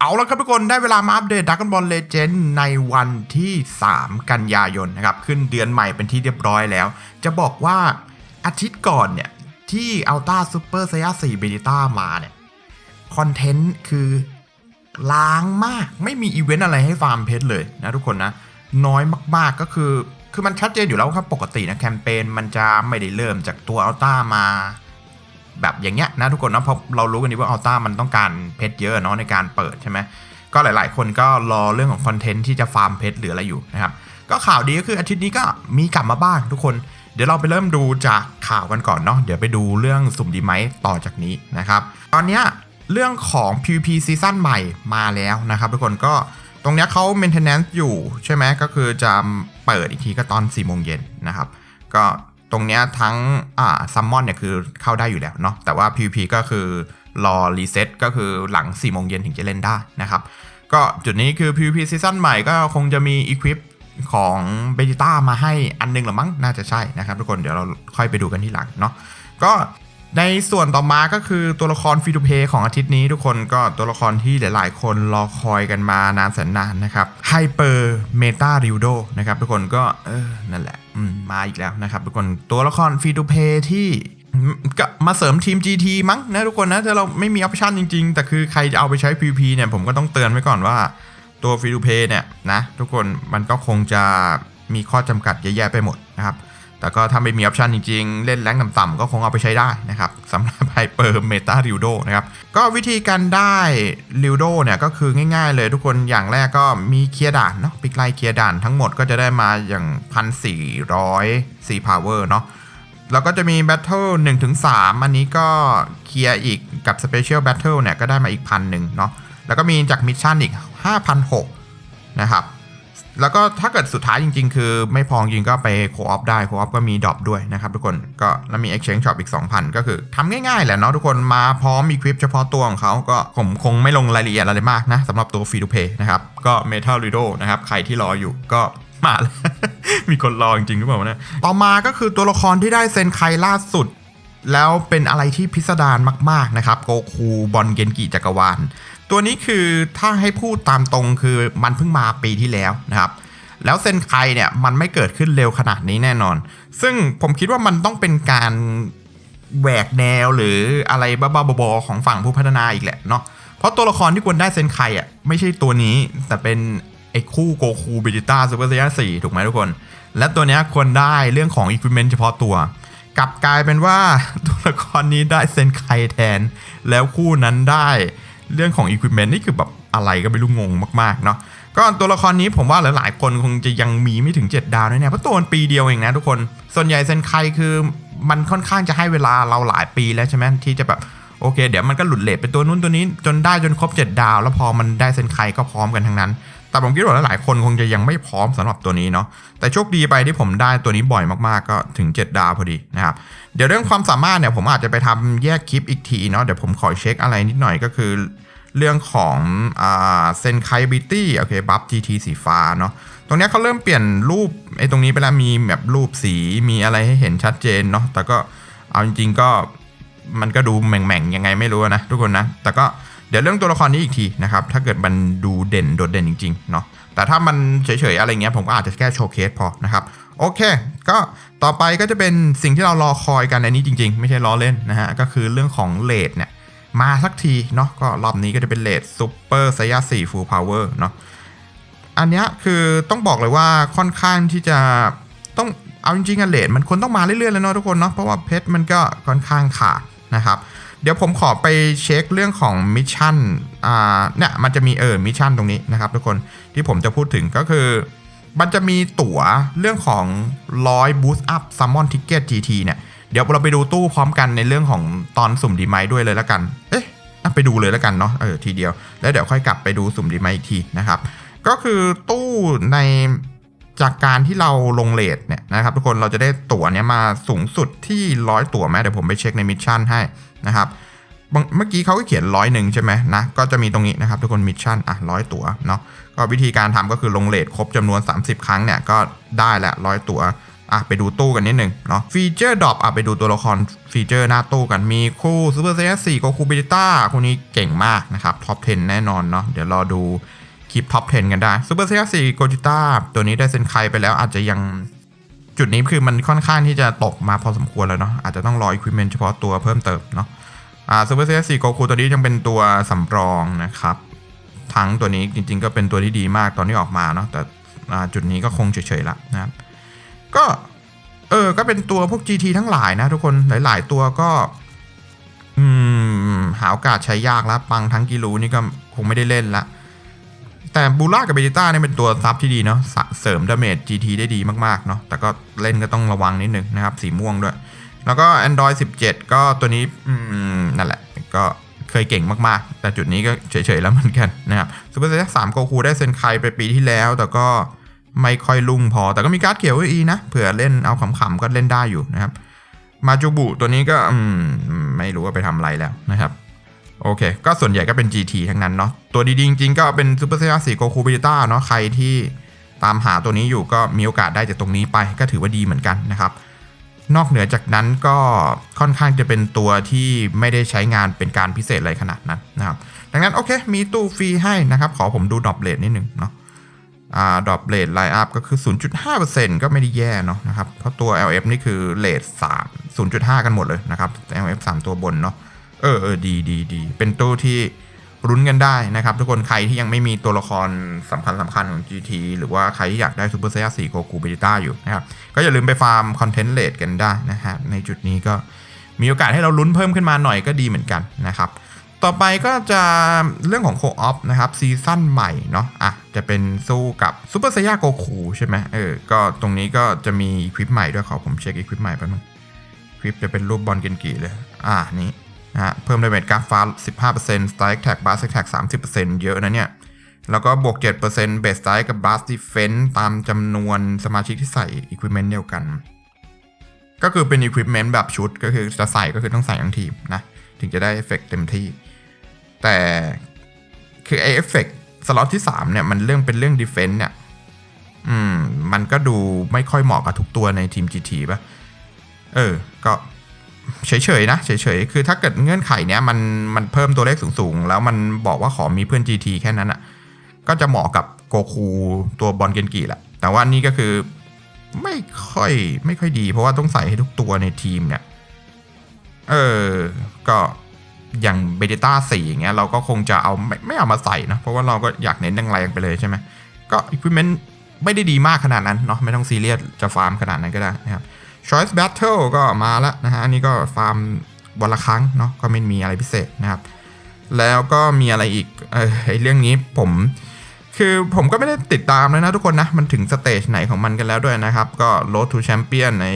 เอาละครับทุกคนได้เวลามาอัปเดตดัก o n บอลเลเจนด์ในวันที่ 3 กันยายนนะครับ ขึ้นเดือนใหม่เป็นที่เรียบร้อยแล้ว จะบอกว่าอาทิตย์ก่อนเนี่ย ที่อัลต้าซูเปอร์ไซย่า4เบต้ามาเนี่ย คอนเทนต์คือล้างมากไม่มีอีเวนต์อะไรให้ฟาร์มเพชรเลยนะทุกคนนะ น้อยมากๆก็คือ คือมันชัดเจนอยู่แล้วครับปกตินะแคมเปญมันจะไม่ได้เริ่มจากตัวอัลต้ามา แบบอย่างเงี้ยนะทุกคนนะเพราะเรารู้กันดีว่าอัลต้ามันต้องการเพชรเยอะเนาะในการเปิดใช่ไหมก็หลายๆ คนก็รอเรื่องของคอนเทนต์ที่จะฟาร์มเพชรหรืออะไรอยู่นะครับก็ข่าวดีก็คืออาทิตย์นี้ก็มีกลับมาบ้างทุกคนเดี๋ยวเราไปเริ่มดูจากข่าวกันก่อนเนาะเดี๋ยวไปดูเรื่องสุ่มดีไหมต่อจากนี้นะครับ ตอนเนี้ยเรื่องของ PVP ซีซั่นใหม่มาแล้วนะครับทุกคนก็ตรงเนี้ยเขา maintenance อยู่ใช่ไหมก็คือจะเปิดอีกทีก็ตอน4โมงเย็นนะครับ ก็ ตรงเนี้ยทั้งอ่าซัมมอนเนี่ยคือเข้าได้อยู่แล้วเนาะแต่ว่า PVP ก็คือรอรีเซ็ตก็คือหลัง4โมงเย็นถึงจะเล่นได้นะครับ ก็จุดนี้คือ PVP ซีซั่นใหม่ก็คงจะมีอีควิปของเบจิต้ามาให้อันหนึงหรือมั้งน่าจะใช่นะครับทุกคนเดี๋ยวเราค่อยไปดูกันที่หลังเนาะก็ ในส่วนต่อมาก็คือตัวละครฟรีทูเพย์ของอาทิตย์นี้ทุกคนก็ตัวละครที่หลายๆ คนรอคอยกันมานานแสนนานนะครับไฮเปอร์เมตาริวโดนะครับทุกคนก็เออนั่นแหละมมาอีกแล้วนะครับทุกคนตัวละครฟรีทูเพย์ที่มก็มาเสริมทีม GT มั้งนะทุกคนนะถ้าเราไม่มีออปชันจริง ๆ แต่คือใครจะเอาไปใช้ PVP เนี่ยผมก็ต้องเตือนไว้ก่อนว่าตัวฟรีทูเพย์เนี่ยนะทุกคนมันก็คงจะมีข้อจำกัดเยอะแยะไปหมดนะครับ แต่ก็ถ้าไม่มีออปชันจริงๆ เล่นแรงต่ำๆก็คงเอาไปใช้ได้นะครับสำหรับไฮเปอร์เมตาริวโดนะครับ ก็วิธีการได้ริวโดเนี่ยก็คือง่ายๆเลยทุกคนอย่างแรกก็มีเคลียร์ด่านเนาะปิกไลเคลียร์ด่านทั้งหมดก็จะได้มาอย่าง 1,400 4 power เนาะแล้วก็จะมี Battle 1ถึงอันนี้ก็เคลียร์อีกกับ Special Battle เนี่ยก็ได้มาอีกพันหนึ่งเนาะแล้วก็มีจากมิชชั่นอีก 5,600นะครับ แล้วก็ถ้าเกิดสุดท้ายจริง ๆ คือไม่พอจริงก็ไปโคออฟได้โคออฟก็มีดรอปด้วยนะครับทุกคนก็แล้วมี Exchange Shop อีก 2,000 ก็คือทำง่ายๆ แหละเนาะทุกคนมาพร้อมมีคลิปเฉพาะตัวของเขาก็ผมคงไม่ลงรายละเอียดอะไรมากนะสำหรับตัว Free to Play นะครับ ก็ Metal Rido นะครับ ใครที่รออยู่ก็มาแล้วมีคนรอจริงๆหรือเปล่าวะต่อมาก็คือตัวละครที่ได้เซ็นไคล่าสุดแล้วเป็นอะไรที่พิสดารมาก ๆ นะครับ โกคูบอลเกนกิจักรวาล ตัวนี้คือถ้าให้พูดตามตรงคือมันเพิ่งมาปีที่แล้วนะครับ แล้วเซนไคเนี่ยมันไม่เกิดขึ้นเร็วขนาดนี้แน่นอน ซึ่งผมคิดว่ามันต้องเป็นการแหวกแนวหรืออะไรบ้าๆบอๆของฝั่งผู้พัฒนาอีกแหละเนาะเพราะตัวละครที่ควรได้เซนไคอะไม่ใช่ตัวนี้แต่เป็นไอ้คู่โกคูเบจิต้าซูเปอร์ไซย่าสี่ถูกไหมทุกคน และตัวเนี้ยควรได้เรื่องของอุปกรณ์เฉพาะตัว กลับกลายเป็นว่าตัวละครนี้ได้เซนไคแทน แล้วคู่นั้นได้ เรื่องของอุปกรณ์นี่คือแบบอะไรก็ไม่รู้งงมากๆเนาะก็ตัวละครนี้ผมว่าหลายๆคนคงจะยังมีไม่ถึง 7 ดาวแน่ๆเพราะตัวมันปีเดียวเองนะทุกคน ส่วนใหญ่เซนไคคือมันค่อนข้างจะให้เวลาเราหลายปีแล้วใช่ไหมที่จะแบบโอเค เดี๋ยวมันก็หลุดเลทไปตัวนู้นตัวนี้จนได้จนครบ 7 ดาว แล้วพอมันได้เซนไคก็พร้อมกันทั้งนั้น แต่ผมคิดว่าหลายคนคงจะยังไม่พร้อมสำหรับตัวนี้เนาะ แต่โชคดีไปที่ผมได้ตัวนี้บ่อยมากๆก็ถึง 7 ดาวพอดีนะครับ เดี๋ยวเรื่องความสามารถเนี่ยผมอาจจะไปทำแยกคลิปอีกทีเนาะ เดี๋ยวผมขอเช็คอะไรนิดหน่อยก็คือเรื่องของอ่าเซนไคบิตี้โอเคบัฟ GT สีฟ้าเนาะตรงนี้เขาเริ่มเปลี่ยนรูปไอ้ตรงนี้ไปแล้วมีแบบรูปสีมีอะไรให้เห็นชัดเจนเนาะแต่ก็เอาจริงๆก็มันก็ดูแหม่งๆยังไงไม่รู้นะทุกคนนะ แต่ก็ เดี๋ยวเรื่องตัวละครนี้อีกทีนะครับ ถ้าเกิดมันดูเด่นโดดเด่นจริงๆเนาะ แต่ถ้ามันเฉยๆอะไรเงี้ยผมก็อาจจะแค่โชว์เคสพอนะครับ โอเค ก็ต่อไปก็จะเป็นสิ่งที่เรารอคอยกันในนี้จริงๆ ไม่ใช่ล้อเล่นนะฮะ ก็คือเรื่องของเลดเนี่ยมาสักทีเนาะ ก็รอบนี้ก็จะเป็นเลดซูเปอร์ไซยาสี่ฟูลพาวเวอร์เนาะ อันนี้คือต้องบอกเลยว่าค่อนข้างที่จะต้องเอาจริงๆอะเลดมันควรต้องมาเรื่อยๆแล้วเนาะทุกคนเนาะ เพราะว่าเพชรมันก็ค่อนข้างขาดนะครับ เดี๋ยวผมขอไปเช็คเรื่องของมิชชั่นอ่าเนี่ยมันจะมีเออมิชชั่นตรงนี้นะครับทุกคนที่ผมจะพูดถึงก็คือ มันจะมีตั๋วเรื่องของ100 boost up summon ticket GT เนี่ยเดี๋ยวเราไปดูตู้พร้อมกันในเรื่องของตอนสุ่มดีไมด้วยเลยแล้วกัน เอ๊ะไปดูเลยแล้วกันเนาะเออทีเดียว แล้วเดี๋ยวค่อยกลับไปดูสุ่มดีไมอีกทีนะครับ ก็คือตู้ในจากการที่เราลงเลทเนี่ยนะครับ ทุกคนเราจะได้ตั๋วเนี้ยมาสูงสุดที่ร้อยตั๋วไหมเดี๋ยวผมไปเช็คในมิชชั่นให้ นะครับเมื่อกี้เขาก็เขียนร้อยหนึ่งใช่ไหมนะ ก็จะมีตรงนี้นะครับทุกคนมิชชั่นอะร้อยตั๋วเนาะก็วิธีการทำก็คือลงเลทครบจำนวน 30 ครั้งเนี่ย ก็ได้ละร้อยตั๋วอะไปดูตู้กันนิดหนึ่งเนาะฟีเจอร์ดรอปอะไปดูตัวละครฟีเจอร์หน้าตู้กันมีคู่ซูเปอร์เซนสี่โกคูเบต้าคนนี้เก่งมากนะครับท็อป 10 แน่นอนเนาะเดี๋ยวรอดูคลิปท็อป 10 กันได้ซูเปอร์เซนสี่โกจิต้าตัวนี้ได้เซ็นไคไปแล้วอาจจะยัง จุดนี้คือมันค่อนข้างที่จะตกมาพอสมควรแล้วเนาะอาจจะต้องรออุปกรณ์เฉพาะตัวเพิ่มเติมเนาะอ่าซูเปอร์เซนสี่โกคูตัวนี้ยังเป็นตัวสำรองนะครับ ทั้งตัวนี้จริงๆ ก็เป็นตัวที่ดีมากตอนที่ออกมาเนาะแต่จุดนี้ก็คงเฉยๆละนะครับ ก็เออก็เป็นตัวพวก GT ทั้งหลายนะทุกคนหลายๆ ตัวก็อืมหาโอกาสใช้ยากแล้วปังทั้งกิรูนี่ก็คงไม่ได้เล่นละ แต่บูล่ากับเบจิต้าเนี่ยเป็นตัวซับที่ดีเนาะเสริมดาเมจ GT ได้ดีมากๆเนาะแต่ก็เล่นก็ต้องระวังนิดนึงนะครับ สีม่วงด้วย แล้วก็ Android 17 ก็ตัวนี้นั่นแหละ ก็เคยเก่งมากๆ แต่จุดนี้ก็เฉยๆแล้วเหมือนกันนะครับซูเปอร์เซนสามโกคูได้เซนไคไปปีที่แล้ว แต่ก็ไม่ค่อยลุ่งพอ แต่ก็มีการ์ดเขียวอีนะ เผื่อเล่นเอาขำๆก็เล่นได้อยู่นะครับ มาจูบุตัวนี้ก็ไม่รู้ว่าไปทำอะไรแล้วนะครับ โอเค ก็ส่วนใหญ่ก็เป็น GT ทั้งนั้นเนาะ ตัวดีๆจริงๆก็เป็นซูเปอร์เซนสี่โกคูเบต้าเนาะ ใครที่ตามหาตัวนี้อยู่ก็มีโอกาสได้จากตรงนี้ไปก็ถือว่าดีเหมือนกันนะครับ นอกเหนือจากนั้นก็ค่อนข้างจะเป็นตัวที่ไม่ได้ใช้งานเป็นการพิเศษอะไรขนาดนั้นนะครับ ดังนั้นโอเค มีตู้ฟรีให้นะครับ ขอผมดูดรอปเลทนิดหนึ่งเนาะอ่าดรอปเลทไลน์อัพก็คือ 0.5%ก็ไม่ได้แย่เนาะนะครับ เพราะตัว LF นี่คือเลท3 0.5 กันหมดเลยนะครับ LF 3 ตัวบนเนาะ เออเออดีดีดีเป็นตู้ที่รุ้นกันได้นะครับ ทุกคนใครที่ยังไม่มีตัวละครสำคัญสำคัญของ GT หรือว่าใครที่อยากได้ซูเปอร์เซีย4โกคูเบจิต้าอยู่นะครับ ก็อย่าลืมไปฟาร์มคอนเทนต์เลทกันได้นะฮะในจุดนี้ก็มีโอกาสให้เราลุ้นเพิ่มขึ้นมาหน่อยก็ดีเหมือนกันนะครับ ต่อไปก็จะเรื่องของโคออฟนะครับซีซั่นใหม่เนาะอะจะเป็นสู้กับซูเปอร์ไซยาโกคูใช่ไหมเออก็ตรงนี้ก็จะมีคลิปใหม่ด้วยขอผมเช็คอีคลิปใหม่แป๊บนึงคลิปจะเป็นรูปบอลเกนกิเลย อ่านี้ นะฮะเพิ่มดาเมจกราฟฟ้า 15% Strike Tag Blast Attack 30%เยอะนะเนี่ย แล้วก็บวก 7% Base Strike กับ Blast Defense ตามจำนวนสมาชิกที่ใส่ Equipment เดียวกัน ก็คือเป็น Equipment แบบชุดก็คือจะใส่ก็คือต้องใส่ทั้งทีมนะ ถึงจะได้เอฟเฟกเต็มที่ แต่คือไอเอฟเฟกสล็อตที่ 3 เนี่ย มันเรื่องเป็นเรื่องดีเฟนต์เนี่ยอืม มันก็ดูไม่ค่อยเหมาะกับทุกตัวในทีม GT ป่ะ เออ ก็ เฉยๆนะเฉยๆคือถ้าเกิดเงื่อนไขเนี้ยมันมันเพิ่มตัวเลขสูงๆ แล้วมันบอกว่าขอมีเพื่อน GT แค่นั้นอะ่ะก็จะเหมาะกับโกคูตัวบอลเกนกิแหละแต่ว่านี่ก็คือไม่ค่อยไม่ค่อยดี เพราะว่าต้องใส่ให้ทุกตัวในทีมเนี่ย เออ ก็อย่างเบเดต้าสี่อย่างเงี้ยเราก็คงจะเอาไม่ไม่เอามาใส่นะเพราะว่าเราก็อยากเน้นแรงๆไปเลยใช่ไหมก็อุปกรณ์ไม่ได้ดีมากขนาดนั้นเนาะไม่ต้องซีเรียสจะฟาร์มขนาดนั้นก็ได้นะครับ Choice Battle ก็มาแล้วนะฮะอันนี้ก็ฟาร์มวันละครั้งเนาะก็ไม่มีอะไรพิเศษนะครับ แล้วก็มีอะไรอีกเออไอเรื่องนี้ผมคือผมก็ไม่ได้ติดตามเลยนะทุกคนนะ มันถึงสเตจไหนของมันกันแล้วด้วยนะครับ ก็ Road to Champion ใน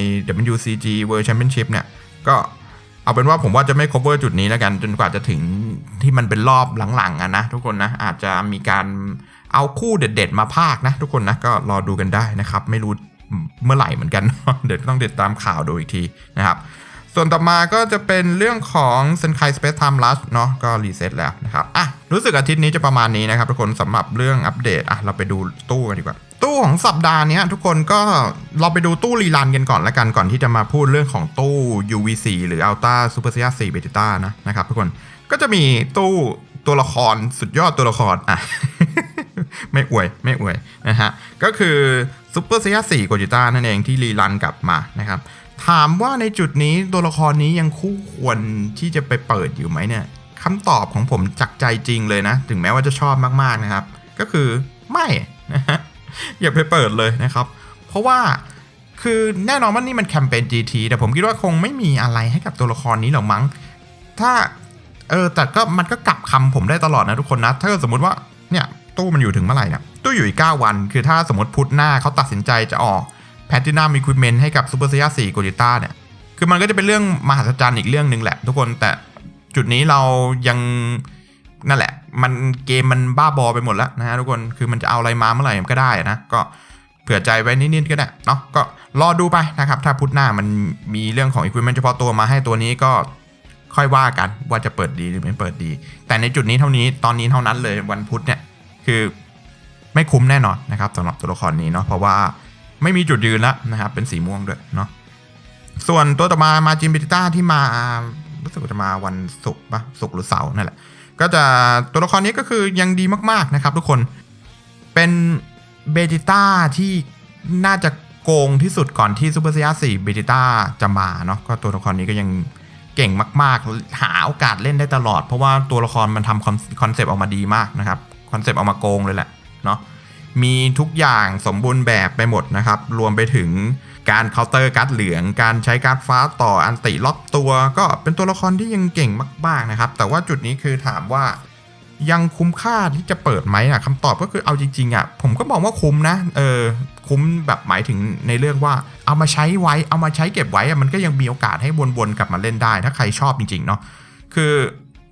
WCG World Championship เนี่ย ก็เอาเป็นว่าผมว่าจะไม่ cover จุดนี้แล้วกัน จนกว่าจะถึงที่มันเป็นรอบหลังๆอะนะทุกคนนะ อาจจะมีการเอาคู่เด็ดๆมาพากนะ ทุกคนนะ ก็รอดูกันได้นะครับ ไม่รู้ เมื่อไหร่เหมือนกัน เดี๋ยวต้องติดตามข่าวดูอีกทีนะครับ ส่วนต่อมาก็จะเป็นเรื่องของเซนไค Space Time Rush เนาะก็รีเซ็ตแล้วนะครับอะรู้สึกอาทิตย์นี้จะประมาณนี้นะครับทุกคนสำหรับเรื่องอัปเดตอะเราไปดูตู้กันดีกว่าตู้ของสัปดาห์นี้ทุกคนก็เราไปดูตู้รีลันกันก่อนละกันก่อนที่จะมาพูดเรื่องของตู้ UVC หรือ Ultra Super Saiyan 4 Beta นะนะครับทุกคนก็จะมีตู้ตัวละครสุดยอดตัวละครอะไม่อวยไม่อวยนะฮะก็คือ ซูเปอร์เซียสี่โกจิต้านั่นเองที่รีรันกลับมานะครับ ถามว่าในจุดนี้ตัวละครนี้ยังคู่ควรที่จะไปเปิดอยู่ไหมเนี่ยคำตอบของผมจากใจจริงเลยนะ ถึงแม้ว่าจะชอบมากๆนะครับ ก็คือไม่นะฮะอย่าไปเปิดเลยนะครับ เพราะว่าคือแน่นอนว่านี่มันแคมเปญ GT แต่ผมคิดว่าคงไม่มีอะไรให้กับตัวละครนี้หรอกมั้ง ถ้าเออแต่ก็มันก็กลับคำผมได้ตลอดนะทุกคนนะ ถ้าสมมติว่า ตู้มันอยู่ถึงเมื่อไหร่เนี่ยตู้อยู่อีก 9 วัน คือถ้าสมมติพุธหน้าเขาตัดสินใจจะออกแพ t ตินัมมีคุ i เมนให้กับซูเปอร์เซียสี่โกจิต้าเนี่ย คือมันก็จะเป็นเรื่องมหัศจรรย์อีกเรื่องหนึ่งแหละ ทุกคนแต่จุดนี้เรายังนั่นแหละ มันเกมมันบ้าบอไปหมดแล้วนะฮะทุกคนคือมันจะเอาอะไรมาเมื่อไหร่มันก็ได้นะ ก็เผื่อใจไว้นิดๆก็ได้เนาะก็รอดูไปนะครับ ถ้าพุธหน้ามันมีเรื่องของอุปกรณ์เฉพาะตัวมาให้ตัวนี้ก็ค่อยว่ากันว่าจะเปิดดีหรือไม่เปิดดี แต่ในจุดนี้เท่านี้ตอนนี้เท่านั้นเลยวันพุธเนี่ย คือไม่คุ้มแน่นอนนะครับสำหรับตัวละครนี้เนาะเพราะว่าไม่มีจุดยืนแล้วนะครับเป็นสีม่วงด้วยเนาะส่วนตัวต่อมามาจินเบติต้าที่มารู้สึกว่าจะมาวันศุกร์ปะศุกร์หรือเสาร์นั่นแหละ ก็จะตัวละครนี้ก็คือยังดีมากๆนะครับ ทุกคนเป็นเบติต้าที่น่าจะโกงที่สุดก่อนที่ซูเปอร์เซียสี่เบติต้าจะมาเนาะก็ตัวละครนี้ก็ยังเก่งมาก ๆ หาโอกาสเล่นได้ตลอด เพราะว่าตัวละครมันทำคอนเซปต์ออกมาดีมากนะครับ คอนเซปต์ออกมาโกงเลยแหละเนาะมีทุกอย่างสมบูรณ์แบบไปหมดนะครับ รวมไปถึงการเคาน์เตอร์การ์ดเหลือง การใช้การ์ดฟ้าต่ออันติล็อกตัว ก็เป็นตัวละครที่ยังเก่งมาก ๆนะครับ แต่ว่าจุดนี้คือถามว่ายังคุ้มค่าที่จะเปิดไหมอะคำตอบก็คือเอาจริงๆอะผมก็มองว่าคุ้มนะเออคุ้มแบบหมายถึงในเรื่องว่าเอามาใช้ไว้เอามาใช้เก็บไว้อะมันก็ยังมีโอกาสให้วนๆกลับมาเล่นได้ ถ้าใครชอบจริงๆเนาะคือ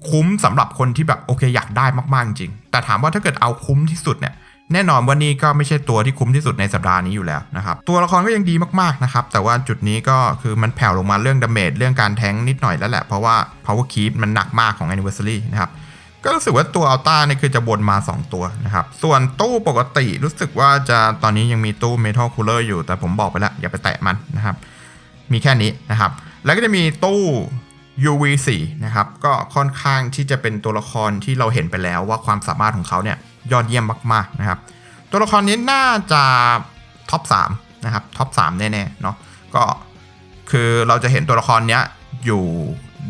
คุ้มสำหรับคนที่แบบโอเคอยากได้มากๆจริง แต่ถามว่าถ้าเกิดเอาคุ้มที่สุดเนี่ยแน่นอนว่านี่ก็ไม่ใช่ตัวที่คุ้มที่สุดในสัปดาห์นี้อยู่แล้วนะครับ ตัวละครก็ยังดีมากๆนะครับ แต่ว่าจุดนี้ก็คือมันแผ่วลงมาเรื่องดาเมจเรื่องการแทงนิดหน่อยแล้วแหละ เพราะว่า power keep มันหนักมากของ anniversary นะครับก็รู้สึกว่าตัวอัลต้าเนี่ยคือจะบนมา 2 ตัวนะครับ ส่วนตู้ปกติรู้สึกว่าจะตอนนี้ยังมีตู้ Metal Cooler อยู่แต่ผมบอกไปแล้วอย่าไปแตะมันนะครับ มีแค่นี้นะครับ แล้วก็จะมีตู้ UV4 นะครับก็ค่อนข้างที่จะเป็นตัวละครที่เราเห็นไปแล้วว่าความสามารถของเขาเนี่ยยอดเยี่ยมมาก ๆนะครับ ตัวละครนี้น่าจะท็อป3นะครับท็อป3แน่ๆเนาะก็คือเราจะเห็นตัวละครเนี้ยอยู่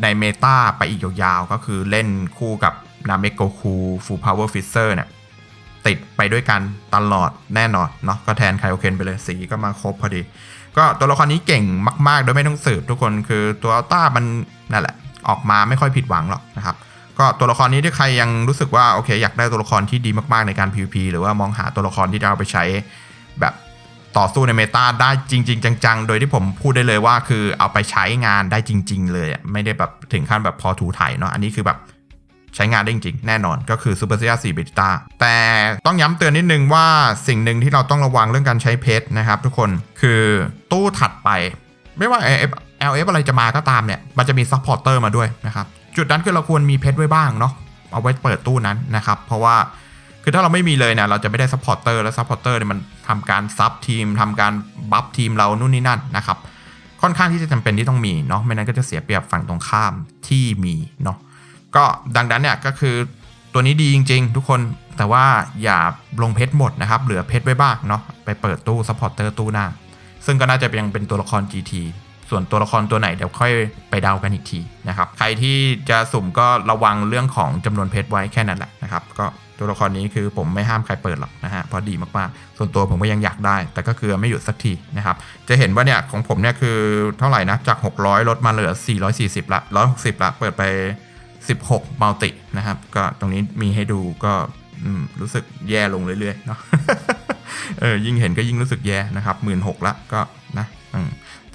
ในเมตาไปอีกยาวๆ ก็คือเล่นคู่กับนาเมโกคูฟูพาวเวอร์ฟิเซอร์เนี่ยติดไปด้วยกันตลอดแน่นอนเนาะก็แทนไคโอเคนไปเลยสีก็มาครบพอดี ก็ตัวละครนี้เก่งมากๆ โดยไม่ต้องสืบทุกคนคือตัวอัลต้ามันนั่นแหละ ออกมาไม่ค่อยผิดหวังหรอกนะครับก็ตัวละครนี้ที่ใครยังรู้สึกว่าโอเค อยากได้ตัวละครที่ดีมากๆในการ PVP หรือว่ามองหาตัวละครที่จะเอาไปใช้แบบต่อสู้ในเมตาได้จริง ๆ จังๆ โดยที่ผมพูดได้เลยว่าคือเอาไปใช้งานได้จริง ๆ เลยไม่ได้แบบถึงขั้นแบบพอถูถ่ายเนาะอันนี้คือแบบ ใช้งานได้จริงๆแน่นอนก็คือ Super s e r i a 4 Beta แต่ต้องย้ำเตือนนิดนึงว่าสิ่งหนึ่งที่เราต้องระวังเรื่องการใช้เพชรนะครับทุกคนคือตู้ถัดไป ไม่ว่า LF LF อะไรจะมาก็ตามเนี่ย มันจะมีซัพพอร์เตอร์มาด้วยนะครับ จุดนั้นคือเราควรมีเพชรไว้บ้างเนาะเอาไว้เปิดตู้นั้นนะครับ เพราะว่าคือถ้าเราไม่มีเลยเนี่ยเราจะไม่ได้ซัพพอร์เตอร์และซัพพอร์เตอร์เนี่ยมันทำการซับทีมทำการบัฟทีมเรานู่นนี่นั่นนะครับค่อนข้างที่จะจำเป็นที่ต้องมีเนาะไม่นั้นก็จะเสียเปรียบฝั่งตรงข้ามที่มีเนาะ ก็ดังนั้นเนี่ยก็คือตัวนี้ดีจริง ๆ ทุกคนแต่ว่าอย่าลงเพชรหมดนะครับ เหลือเพชรไว้บ้างเนาะไปเปิดตู้ซัพพอร์เตอร์ตู้หน้า ซึ่งก็น่าจะยังเป็นตัวละคร GT ส่วนตัวละครตัวไหนเดี๋ยวค่อยไปเดากันอีกทีนะครับ ใครที่จะสุ่มก็ระวังเรื่องของจำนวนเพชรไว้แค่นั้นแหละนะครับ ก็ตัวละครนี้คือผมไม่ห้ามใครเปิดหรอกนะฮะเพราะดีมากๆ ส่วนตัวผมก็ยังอยากได้ แต่ก็คือไม่หยุดสักทีนะครับ จะเห็นว่าเนี่ยของผมเนี่ยคือเท่าไหร่นะจาก 600 ลดมาเหลือ 440 ละ 160 ละ เปิดไป 16มัลตินะครับ ก็ตรงนี้มีให้ดูก็รู้สึกแย่ลงเรื่อยๆเนาะเออยิ่งเห็นก็ยิ่งรู้สึกแย่นะครับหมื่นหกละก็นะ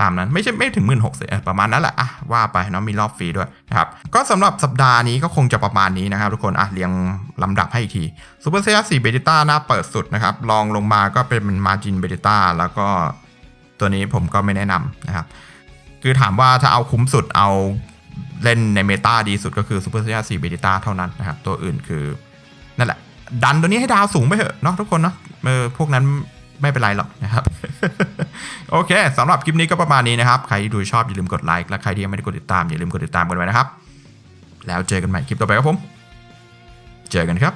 ตามนั้นไม่ใช่ไม่ถึงหมื่นหกประมาณนั้นแหละอะว่าไปเนาะมีรอบฟรีด้วยนะครับ ก็สำหรับสัปดาห์นี้ก็คงจะประมาณนี้นะครับ ทุกคนอะเรียงลำดับให้อีกทีซูเปอร์เซียสี่เบติต้าหน้าเปิดสุดนะครับลองลงมาก็เป็นมาจินเบติต้าแล้วก็ตัวนี้ผมก็ไม่แนะนำนะครับ คือถามว่าถ้าเอาคุ้มสุดเอา เล่นในเมตาดีสุดก็คือซูเปอร์เซียสี่เบติต้าเท่านั้นนะครับ ตัวอื่นคือ นั่นแหละ ดันตัวนี้ให้ดาวสูงไปเถอะเนาะทุกคนเนาะเออพวกนั้นไม่เป็นไรหรอกนะครับ โอเคสำหรับคลิปนี้ก็ประมาณนี้นะครับ ใครที่ดูชอบอย่าลืมกดไลค์และใครที่ยังไม่ได้กดติดตามอย่าลืมกดติดตามกันไว้นะครับ แล้วเจอกันใหม่คลิปต่อไปครับผม เจอกันครับ